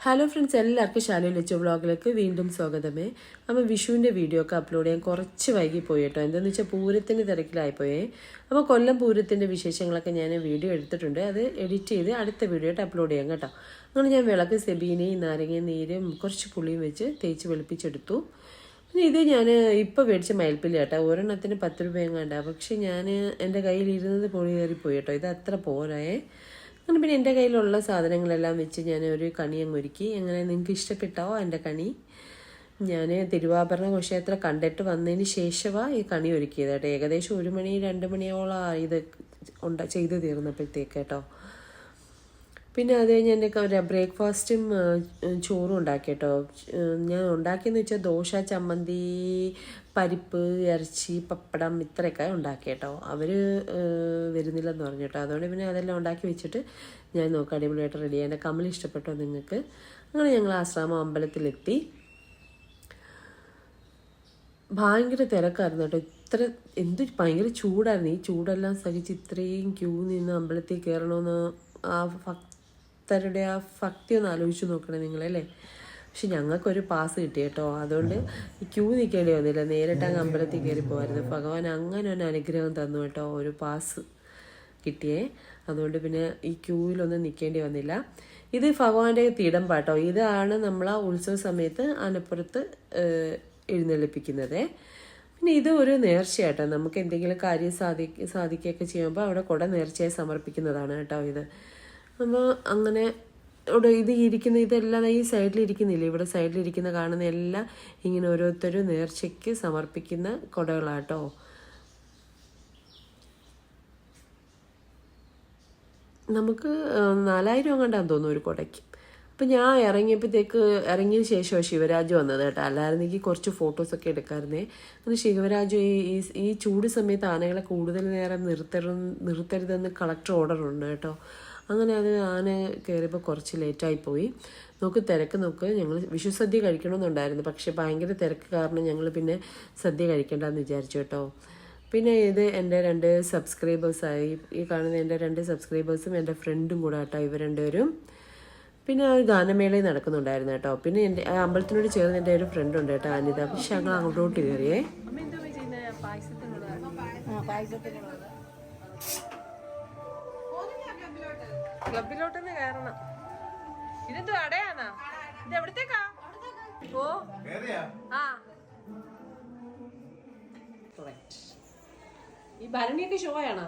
Hello friends എല്ലാവർക്കും ശാലു ലച്ചു വ്ളോഗിലേക്ക് വീണ്ടും സ്വാഗതമേ. അപ്പോൾ വിഷുവിന്റെ വീഡിയോ ഒക്കെ അപ്ലോഡ് ചെയ്യാൻ കുറച്ച് വൈകി പോയി കേട്ടോ. എന്താണെന്ന് വെച്ചാൽ പൂരത്തിന്റെ തിരക്കിലായിപ്പോയേ അപ്പോൾ കൊല്ലം പൂരത്തിന്റെ വിശേഷങ്ങളൊക്കെ ഞാൻ വീഡിയോ എടുത്തിട്ടുണ്ട്. അത് എഡിറ്റ് ചെയ്ത് അടുത്ത വീഡിയോ ആയിട്ട് അപ്ലോഡ് ചെയ്യാം കേട്ടോ. അങ്ങനെ ഞാൻ വിളക്ക് സെബീനയും നാരങ്ങ നീരും കുറച്ച് പുളിയും വെച്ച് തേച്ച് വെളുപ്പിച്ചെടുത്തു. പിന്നെ ഇത് ഞാൻ ഇപ്പോൾ മേടിച്ച മയിൽപ്പില്ല കേട്ടോ. ഒരെണ്ണത്തിന് പത്ത് രൂപ പക്ഷേ ഞാൻ എന്റെ കയ്യിൽ ഇരുന്നത് പൊളി കയറിപ്പോയി കേട്ടോ. ഇത് അത്ര പോരായേ അങ്ങനെ പിന്നെ എന്റെ കയ്യിലുള്ള സാധനങ്ങളെല്ലാം വെച്ച് ഞാൻ ഒരു കണി അങ്ങ് ഒരുക്കി. അങ്ങനെ നിങ്ങൾക്ക് ഇഷ്ടപ്പെട്ടോ എന്റെ കണി? ഞാൻ തിരുവാഭരണ ഘോഷയാത്ര കണ്ടിട്ട് വന്നതിന് ശേഷമാണ് ഈ കണി ഒരുക്കിയത് കേട്ടോ. ഏകദേശം ഒരു മണി രണ്ട് മണിയോളം ഇത് ഉണ്ട ചെയ്ത് തീർന്നപ്പോഴത്തേക്ക് കേട്ടോ. പിന്നെ അത് കഴിഞ്ഞ് എന്റെ ബ്രേക്ക്ഫാസ്റ്റും ചോറും ഉണ്ടാക്കി കേട്ടോ. ഞാൻ ഉണ്ടാക്കിയെന്ന് വെച്ചാൽ ദോശ ചമ്മന്തി പരിപ്പ് ഇറച്ചി പപ്പടം ഇത്രയൊക്കെ ഉണ്ടാക്കി കേട്ടോ. അവർ വരുന്നില്ലെന്ന് പറഞ്ഞു കേട്ടോ. അതുകൊണ്ട് പിന്നെ അതെല്ലാം ഉണ്ടാക്കി വെച്ചിട്ട് ഞാൻ നോക്കാം അടിപൊളിയായിട്ട് റെഡി എന്റെ കമ്മൽ ഇഷ്ടപ്പെട്ടോ നിങ്ങൾക്ക്? അങ്ങനെ ഞങ്ങൾ ആശ്രാമം അമ്പലത്തിലെത്തി. ഭയങ്കര തിരക്കായിരുന്നു കേട്ടോ. ഇത്ര എന്ത് ഭയങ്കര ചൂടായിരുന്നു. ഈ ചൂടെല്ലാം സഹിച്ച് ഇത്രയും ക്യൂ നിന്ന് അമ്പലത്തിൽ കയറണമെന്ന് ആ ഭക്തരുടെ ആ ഭക്തി ഒന്ന് ആലോചിച്ച് നോക്കണേ നിങ്ങളല്ലേ പക്ഷെ ഞങ്ങൾക്കൊരു പാസ് കിട്ടി കേട്ടോ. അതുകൊണ്ട് ക്യൂ നിൽക്കേണ്ടി വന്നില്ല. നേരിട്ട് അങ്ങ് അമ്പലത്തിൽ കയറി പോകായിരുന്നു ഭഗവാൻ അങ്ങനെ ഒരു അനുഗ്രഹം തന്നു കേട്ടോ. ഒരു പാസ് കിട്ടിയേ. അതുകൊണ്ട് പിന്നെ ഈ ക്യൂവിലൊന്നും നിൽക്കേണ്ടി വന്നില്ല. ഇത് ഭഗവാന്റെ തിടമ്പാട്ടോ ഇതാണ് നമ്മൾ ആ ഉത്സവ സമയത്ത് അനപ്പുറത്ത് എഴുന്നള്ളിപ്പിക്കുന്നത്. പിന്നെ ഇത് ഒരു നേർച്ചയാട്ടോ. നമുക്ക് എന്തെങ്കിലും കാര്യം സാധി സാധിക്കുകയൊക്കെ ചെയ്യുമ്പോൾ അവിടെ കുട നേർച്ചയായി സമർപ്പിക്കുന്നതാണ് കേട്ടോ ഇത്. അപ്പോൾ അങ്ങനെ ഇവിടെ ഇത് ഇരിക്കുന്ന ഇതെല്ലാം ഈ സൈഡിൽ ഇരിക്കുന്നില്ല? ഇവിടെ സൈഡിലിരിക്കുന്ന കാണുന്ന എല്ലാം ഇങ്ങനെ ഓരോരുത്തരും നേർച്ചയ്ക്ക് സമർപ്പിക്കുന്ന കുടകളാട്ടോ. നമുക്ക് നാലായിരം എങ്ങാണ്ടാന്ന് തോന്നുന്നു ഒരു കുടയ്ക്ക്. അപ്പം ഞാൻ ഇറങ്ങിയപ്പോഴത്തേക്ക് ഇറങ്ങിയ ശേഷമാണ് ശിവരാജ് വന്നത് കേട്ടോ. അല്ലായിരുന്നെങ്കിൽ കുറച്ച് ഫോട്ടോസൊക്കെ എടുക്കാമായിരുന്നേ അത് ശിവരാജു ഈ ഈ ചൂട് സമയത്ത് ആനകളെ കൂടുതൽ നേരം നിർത്തരുത് നിർത്തരുതെന്ന് കളക്ടർ ഓർഡർ ഉണ്ട് കേട്ടോ. അങ്ങനെ അത് ആന കയറിയപ്പോൾ കുറച്ച് ലേറ്റായി പോയി. നോക്ക് തിരക്ക് നോക്ക്. ഞങ്ങൾ വിഷു സദ്യ കഴിക്കണമെന്നുണ്ടായിരുന്നു. പക്ഷേ ഭയങ്കര തിരക്ക് കാരണം ഞങ്ങൾ പിന്നെ സദ്യ കഴിക്കേണ്ടെന്ന് വിചാരിച്ചു കേട്ടോ. പിന്നെ ഇത് എന്റെ രണ്ട് സബ്സ്ക്രൈബേഴ്സായി ഈ കാണുന്ന എന്റെ രണ്ട് സബ്സ്ക്രൈബേഴ്സും എന്റെ ഫ്രണ്ടും കൂടെ കേട്ടോ ഇവർ രണ്ടുപേരും. പിന്നെ ആ ഗാനമേളയിൽ നടക്കുന്നുണ്ടായിരുന്നു കേട്ടോ. പിന്നെ എന്റെ ആ അമ്പലത്തിനോട് ചേർന്ന് എന്റെ ഒരു ഫ്രണ്ട് ഉണ്ട് കേട്ടോ അനിത. പക്ഷെ ഞങ്ങൾ അങ്ങോട്ടോട്ട് കയറിയേ ക്ലബിലോട്ടൊന്ന് കയറണം ഇതെന്തോ അടയാണോ? ഇത് എവിടത്തേക്കാ? ഓ. ആ. ഈ ഭരണിയൊക്കെ ഷോ ആണോ?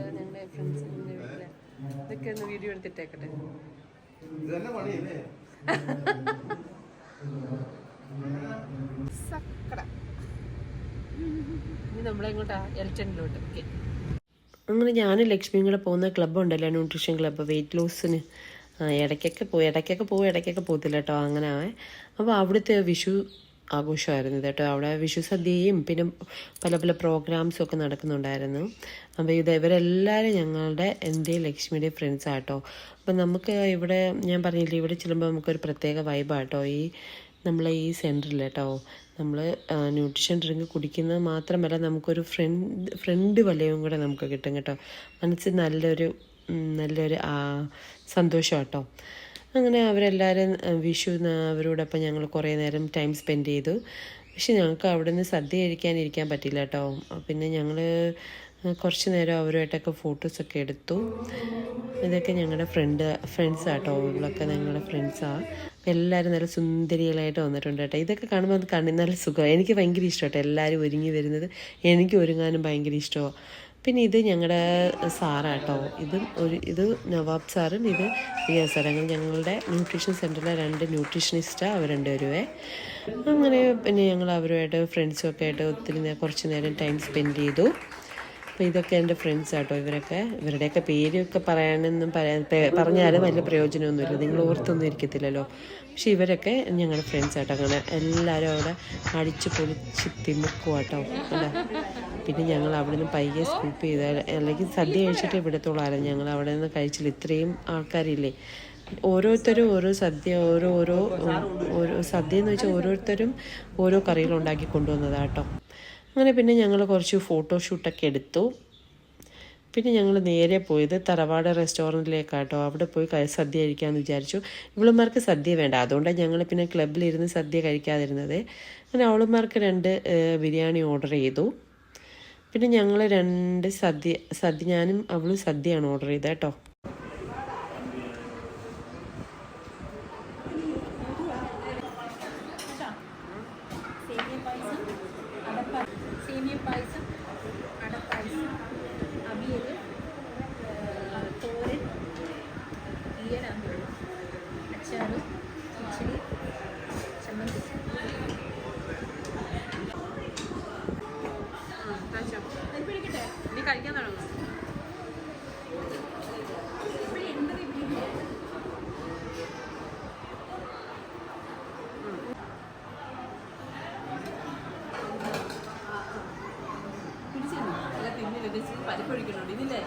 ഞങ്ങളുടെ ഫ്രണ്ട്സിന്റെ വീട്ടിൽ ഇതൊക്കെ ഒന്ന് വീഡിയോ എടുത്തിട്ടേക്കട്ടെ. സക്കട. ഇനി നമ്മളെങ്ങോട്ടാ? എലക്ഷനിലോട്ട് ഓക്കെ. അങ്ങനെ ഞാനും ലക്ഷ്മിയും കൂടെ പോകുന്ന ക്ലബ്ബുണ്ടല്ലോ ന്യൂട്രീഷൻ ക്ലബ്ബ് വെയിറ്റ് ലോസിന് ഇടയ്ക്കൊക്കെ പോയി ഇടയ്ക്കൊക്കെ പോയി ഇടയ്ക്കൊക്കെ പോകത്തില്ല കേട്ടോ അങ്ങനെ അപ്പോൾ അവിടുത്തെ വിഷു ആഘോഷമായിരുന്നു കേട്ടോ. അവിടെ വിഷു സദ്യയും പിന്നെ പല പല പ്രോഗ്രാംസും ഒക്കെ നടക്കുന്നുണ്ടായിരുന്നു. അപ്പോൾ ഇത് ഇവരെല്ലാവരും ഞങ്ങളുടെ എന്റെ ലക്ഷ്മിയുടെ ഫ്രണ്ട്സ് ആട്ടോ അപ്പം നമുക്ക് ഇവിടെ ഞാൻ പറഞ്ഞില്ലേ ഇവിടെ ചെല്ലുമ്പോൾ നമുക്കൊരു പ്രത്യേക വൈബാട്ടോ ഈ നമ്മളെ ഈ സെന്ററിൽ കേട്ടോ. നമ്മൾ ന്യൂട്രീഷൻ ഡ്രിങ്ക് കുടിക്കുന്നത് മാത്രമല്ല നമുക്കൊരു ഫ്രണ്ട് ഫ്രണ്ട് വലയവും കൂടെ നമുക്ക് കിട്ടും കേട്ടോ. മനസ്സിൽ നല്ലൊരു നല്ലൊരു സന്തോഷം കേട്ടോ അങ്ങനെ അവരെല്ലാവരും വിഷു അവരോടൊപ്പം ഞങ്ങൾ കുറേ നേരം ടൈം സ്പെൻഡ് ചെയ്തു. പക്ഷെ ഞങ്ങൾക്ക് അവിടെ നിന്ന് സദ്യ കഴിക്കാനിരിക്കാൻ പറ്റില്ല കേട്ടോ. പിന്നെ ഞങ്ങൾ കുറച്ച് നേരം അവരുമായിട്ടൊക്കെ ഫോട്ടോസൊക്കെ എടുത്തു. ഇതൊക്കെ ഞങ്ങളുടെ ഫ്രണ്ട് ഫ്രണ്ട്സാണ് കേട്ടോ. ഇവളൊക്കെ ഞങ്ങളുടെ ഫ്രണ്ട്സാണ് എല്ലാവരും നല്ല സുന്ദരികളായിട്ട് വന്നിട്ടുണ്ട് കേട്ടോ. ഇതൊക്കെ കാണുമ്പോൾ അത് കണ്ണി നല്ല സുഖമാണ് എനിക്ക് ഭയങ്കര ഇഷ്ടം കേട്ടോ എല്ലാവരും ഒരുങ്ങി വരുന്നത്. എനിക്ക് ഒരുങ്ങാനും ഭയങ്കര ഇഷ്ടമാണ് പിന്നെ ഇത് ഞങ്ങളുടെ സാറാട്ടോ. ഇതും ഒരു ഇത് നവാബ് സാറും ഇത് റിയ സാർ. അങ്ങനെ ഞങ്ങളുടെ ന്യൂട്രീഷൻ സെന്ററിലെ രണ്ട് ന്യൂട്രീഷനിസ്റ്റാണ് അവർ രണ്ടുപേരുവേ. അങ്ങനെ പിന്നെ ഞങ്ങൾ അവരുമായിട്ട് ഫ്രണ്ട്സും ഒക്കെ ആയിട്ട് ഒത്തിരി കുറച്ച് നേരം ടൈം സ്പെൻഡ് ചെയ്തു. അപ്പോൾ ഇതൊക്കെ എന്റെ ഫ്രണ്ട്സ് ആട്ടോ. ഇവരൊക്കെ ഇവരുടെയൊക്കെ പേരൊക്കെ പറയാനൊന്നും പറഞ്ഞാലും വലിയ പ്രയോജനമൊന്നുമില്ല. നിങ്ങൾ ഓർത്തൊന്നും ഇരിക്കത്തില്ലല്ലോ. പക്ഷെ ഇവരൊക്കെ ഞങ്ങളുടെ ഫ്രണ്ട്സ് ആട്ടോ. അങ്ങനെ എല്ലാവരും അവിടെ അടിച്ച് പൊളിച്ച് തിമുക്കും കേട്ടോ അല്ല? പിന്നെ ഞങ്ങൾ അവിടെ നിന്ന് പയ്യെ സ്കൂപ്പ് ചെയ്ത അല്ലെങ്കിൽ സദ്യ കഴിച്ചിട്ട് ഇവിടത്തോളായിരുന്നു. ഞങ്ങൾ അവിടെ നിന്ന് കഴിച്ചില്ല. ഇത്രയും ആൾക്കാരില്ലേ. ഓരോരുത്തരും ഓരോ സദ്യ ഓരോ ഓരോ ഓരോ സദ്യ എന്ന് വെച്ചാൽ ഓരോരുത്തരും ഓരോ കറികൾ ഉണ്ടാക്കി കൊണ്ടുവന്നതാട്ടോ. അങ്ങനെ പിന്നെ ഞങ്ങൾ കുറച്ച് ഫോട്ടോഷൂട്ടൊക്കെ എടുത്തു. പിന്നെ ഞങ്ങൾ നേരെ പോയത് തറവാട് റെസ്റ്റോറന്റിലേക്കാട്ടോ അവിടെ പോയി സദ്യ കഴിക്കാമെന്ന് വിചാരിച്ചു. ഇവളുമാർക്ക് സദ്യ വേണ്ട. അതുകൊണ്ടാണ് ഞങ്ങൾ പിന്നെ ക്ലബിലിരുന്ന് സദ്യ കഴിക്കാതിരുന്നത്. അങ്ങനെ അവളുമാർക്ക് രണ്ട് ബിരിയാണി ഓർഡർ ചെയ്തു. പിന്നെ ഞങ്ങൾ രണ്ട് സദ്യ സദ്യ ഞാനും അവളും സദ്യയാണ് ഓർഡർ ചെയ്തത് കേട്ടോ. Thank അടപ്പ സേമിയ പായസം അടപ്പായസം അവിയൽ തോരൻ ഈയനാന്ന് അച്ചാറ് കിച്ചടി പരിപ്പൊഴിക്കണുണ്ട് ഇതില്ലേ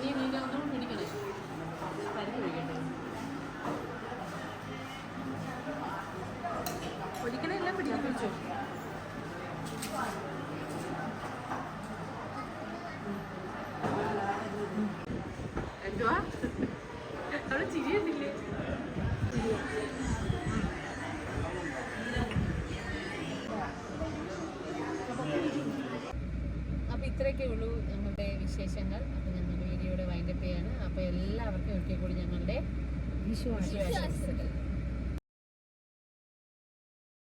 നീ നീ ഒന്നും പിടിക്കണേ പരിപ്പൊഴിക്കണ്ടേ ഒരിക്കലും എല്ലാം പിടിക്കാൻ പിടിച്ചോ. എന്തുവാ? അവിടെ ചിരിയുന്നില്ലേ അപ്പോൾ ഇത്രയൊക്കെ ഉള്ളൂ. വിശേഷങ്ങൾ. അപ്പോൾ ഞങ്ങളുടെ വീഡിയോയുടെ വൈൻഡപ്പ് ചെയ്യാണ്. അപ്പോൾ എല്ലാവർക്കും ഒരിക്കൽ കൂടി ഞങ്ങളുടെ വിശ്വാസം